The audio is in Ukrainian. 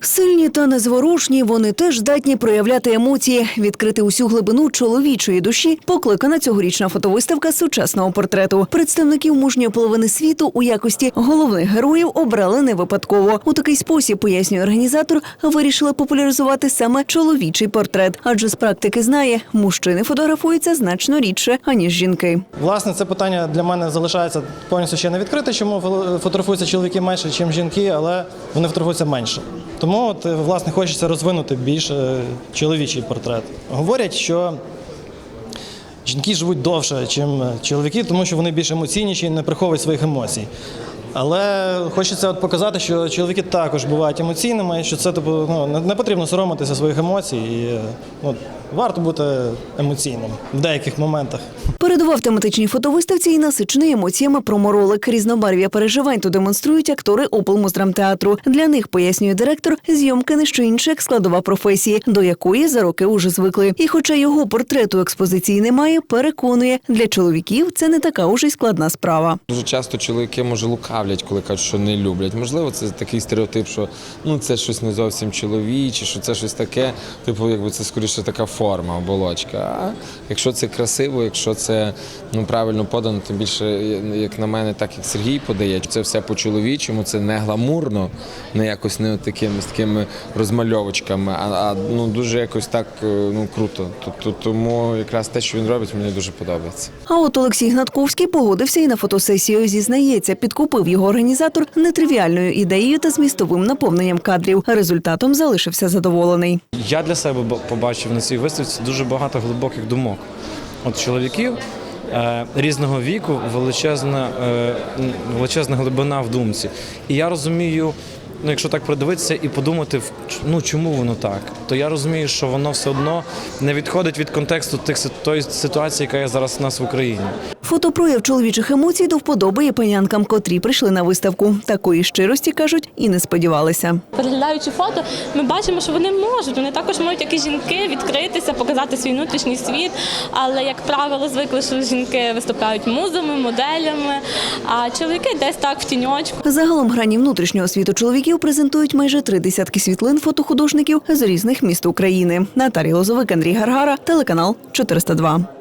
Сильні та незворушні, вони теж здатні проявляти емоції, відкрити усю глибину чоловічої душі. Покликана цьогорічна фотовиставка сучасного портрету. Представників мужньої половини світу у якості головних героїв обрали не випадково. У такий спосіб пояснює організатор, вирішили популяризувати саме чоловічий портрет, адже з практики знає, мужчини фотографуються значно рідше аніж жінки. Власне, це питання для мене залишається повністю ще не відкрите, чому фо- фотографуються чоловіки менше, ніж жінки, але вони фотографуються менше. Тому от, е, власне хочеться розвинути більше е, чоловічий портрет. Говорять, що жінки живуть довше, ніж чоловіки, тому що вони більш емоційніші і не приховують своїх емоцій. Але хочеться от показати, що чоловіки також бувають емоційними, що це типу, ну, не, потрібно соромитися своїх емоцій, і ну, варто бути емоційним в деяких моментах. Передував тематичній фотовиставці і насичений емоціями проморолик. Різнобарв'я переживань тут демонструють актори облмуздрамтеатру. Для них, пояснює директор, зйомки не що інше, як складова професії, до якої за роки уже звикли. І хоча його портрету експозиції немає, переконує, для чоловіків це не така уже й складна справа. Дуже часто чоловіки може лукавлять, коли кажуть, що не люблять. Можливо, це такий стереотип, що ну це щось не зовсім чоловіче, що це щось таке. Типу, якби це скоріше така форма, оболочка. А якщо це красиво, якщо це ну правильно подано, тим більше, як на мене, так як Сергій подає, це все по-чоловічому, це не гламурно, не якось не такими з такими розмальовочками, а, а ну дуже якось так е, ну круто. Тому якраз те, що він робить, мені дуже подобається. А от Олексій Гнатковський погодився і на фотосесію. Зізнається, підкупив його організатор нетривіальною ідеєю та змістовим наповненням кадрів. Результатом залишився задоволений. Я для себе побачив на цій виставці дуже багато глибоких думок. От чоловіків е, різного віку, величезна, е, величезна глибина в думці. І я розумію, ну якщо так придивитися і подумати, в ну чому воно так, то я розумію, що воно все одно не відходить від контексту тих тої ситуації, яка є зараз у нас в Україні. Фотопрояв чоловічих емоцій до вподоби і панянкам, котрі прийшли на виставку. Такої щирості кажуть і не сподівалися. Переглядаючи фото, ми бачимо, що вони можуть. Вони також можуть, як і жінки, відкритися, показати свій внутрішній світ. Але, як правило, звикли, що жінки виступають музами, моделями, а чоловіки десь так в тіньочку. Загалом грані внутрішнього світу чоловіків презентують майже три десятки світлин фотохудожників з різних міст України. Наталія Лозовик, Андрій Гаргара, телеканал 402.